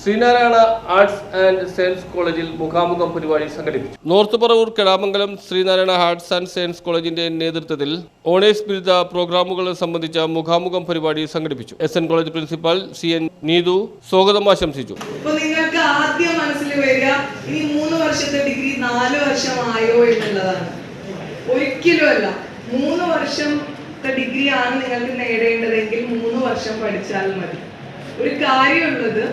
Sreenarayana arts and science കോളേജിൽ മുഖാമുഖം പരിപാടി സംഘടിപ്പിച്ചു. North Paravur Kedamangalam Sreenarayana arts and science കോളേജിന്റെ നേതൃത്വത്തിൽ ഓണേഴ്സ് ബിരുദ പ്രോഗ്രാമുകൾ സംബന്ധിച്ച മുഖാമുഖം പരിപാടി സംഘടിപ്പിച്ചു. S N college principal C N Neethu സ്വാഗതം ആശംസിച്ചു. നിങ്ങൾക്ക് ആദ്യം മനസ്സിൽ വരിക ഇനി മൂന്ന് വർഷത്തെ ഡിഗ്രി നാല് വർഷമായോ എന്നുള്ളതാണ്. ഒരിക്കലുമല്ല മൂന്ന് വർഷത്തെ ഡിഗ്രി ആണ് നിങ്ങൾക്ക് നേടേണ്ടതെങ്കിൽ മൂന്ന് വർഷം പഠിച്ചാൽ മതി. ഒരു കാര്യമുള്ളത്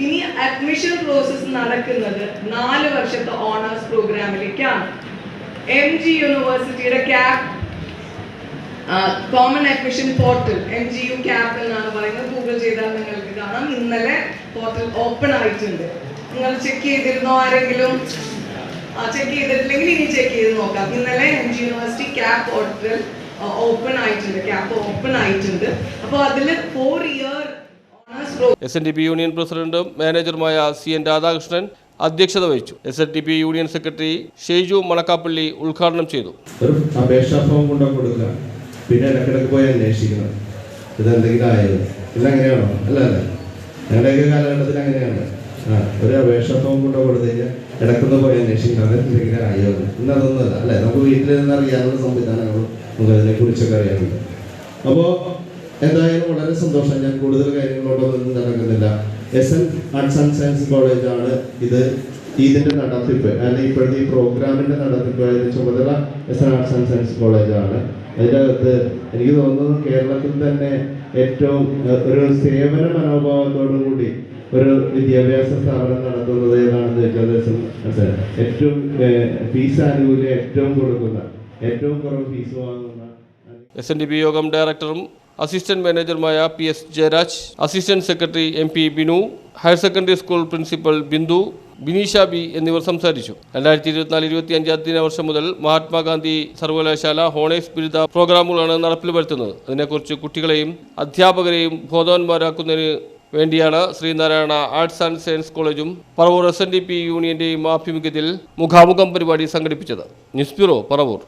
ഇനി അഡ്മിഷൻ പ്രോസസ് നടക്കുന്നത് നാല് വർഷത്തെ ഓണേഴ്സ് പ്രോഗ്രാമിലേക്കാണ് എം ജി യൂണിവേഴ്സിറ്റിയുടെ CAP common admission portal M G U CAP എന്നാണ് പറയുന്നത്. ഗൂഗിൾ ചെയ്താൽ നിങ്ങൾക്ക് കാണാം. ഇന്നലെ പോർട്ടൽ ഓപ്പൺ ആയിട്ടുണ്ട്. നിങ്ങൾ ചെക്ക് ചെയ്തിരുന്നോ ആരെങ്കിലും? ചെക്ക് ചെയ്തിട്ടില്ലെങ്കിൽ ഇനി ചെക്ക് ചെയ്ത് നോക്കാം. ഇന്നലെ M G university CAP portal open ആയിട്ടുണ്ട്. ക്യാപ് ഓപ്പൺ ആയിട്ടുണ്ട്. അപ്പോൾ അതിൽ four year S N D P union പ്രസിഡന്റും മാനേജറുമായ സി എൻ രാധാകൃഷ്ണൻ അധ്യക്ഷത വഹിച്ചു. S N D P union secretary Shaiju Manakkappally ഉദ്ഘാടനം ചെയ്തു. അപേക്ഷാ ഫോം പിന്നെ അല്ല? അല്ല അങ്ങനെയാണ്. ഒരു അപേക്ഷാ ഫോം അപ്പോൾ എന്തായാലും വളരെ സന്തോഷം. ഞാൻ കൂടുതൽ കാര്യങ്ങളോടൊന്നും നടക്കുന്നില്ല S N arts and science കോളേജാണ് ഇത് ഇതിന്റെ നടത്തിപ്പ്. അല്ലെങ്കിൽ ഇപ്പോഴത്തെ ഈ പ്രോഗ്രാമിന്റെ നടത്തിപ്പ് അതിന്റെ ചുമതല S N arts and science കോളേജാണ് അതിന്റെ അകത്ത് എനിക്ക് തോന്നുന്നത് കേരളത്തിൽ തന്നെ ഏറ്റവും ഒരു സേവന മനോഭാവത്തോടു കൂടി ഒരു വിദ്യാഭ്യാസ സ്ഥാപനം നടത്തുന്നത് ഏതാണെന്ന് വെച്ചാൽ ഏറ്റവും ഫീസ് ആനുകൂല്യം ഏറ്റവും കൊടുക്കുന്ന ഏറ്റവും കുറവ് ഫീസ് വാങ്ങുന്ന എസ് എൻ ഡി പി യോഗം ഡയറക്ടറും assistant മാനേജർമായ P S Jayaraj assistant secretary M P Binu higher secondary school principal Bindu Bineesha B എന്നിവർ സംസാരിച്ചു. രണ്ടായിരത്തി ഇരുപത്തിനാല് ഇരുപത്തി അഞ്ച് അധ്യയന വർഷം മുതൽ മഹാത്മാഗാന്ധി സർവകലാശാല ഹോണേഴ്സ് ബിരുദ പ്രോഗ്രാമുകളാണ് നടപ്പിൽ വരുത്തുന്നത്. അതിനെക്കുറിച്ച് കുട്ടികളെയും അധ്യാപകരെയും ബോധവാന്മാരാക്കുന്നതിന് വേണ്ടിയാണ് ശ്രീനാരായണ ആർട്സ് ആൻഡ് സയൻസ് കോളേജും Paravur S N D P യൂണിയന്റെയും ആഭിമുഖ്യത്തിൽ മുഖാമുഖം പരിപാടി സംഘടിപ്പിച്ചത്. News bureau Paravur.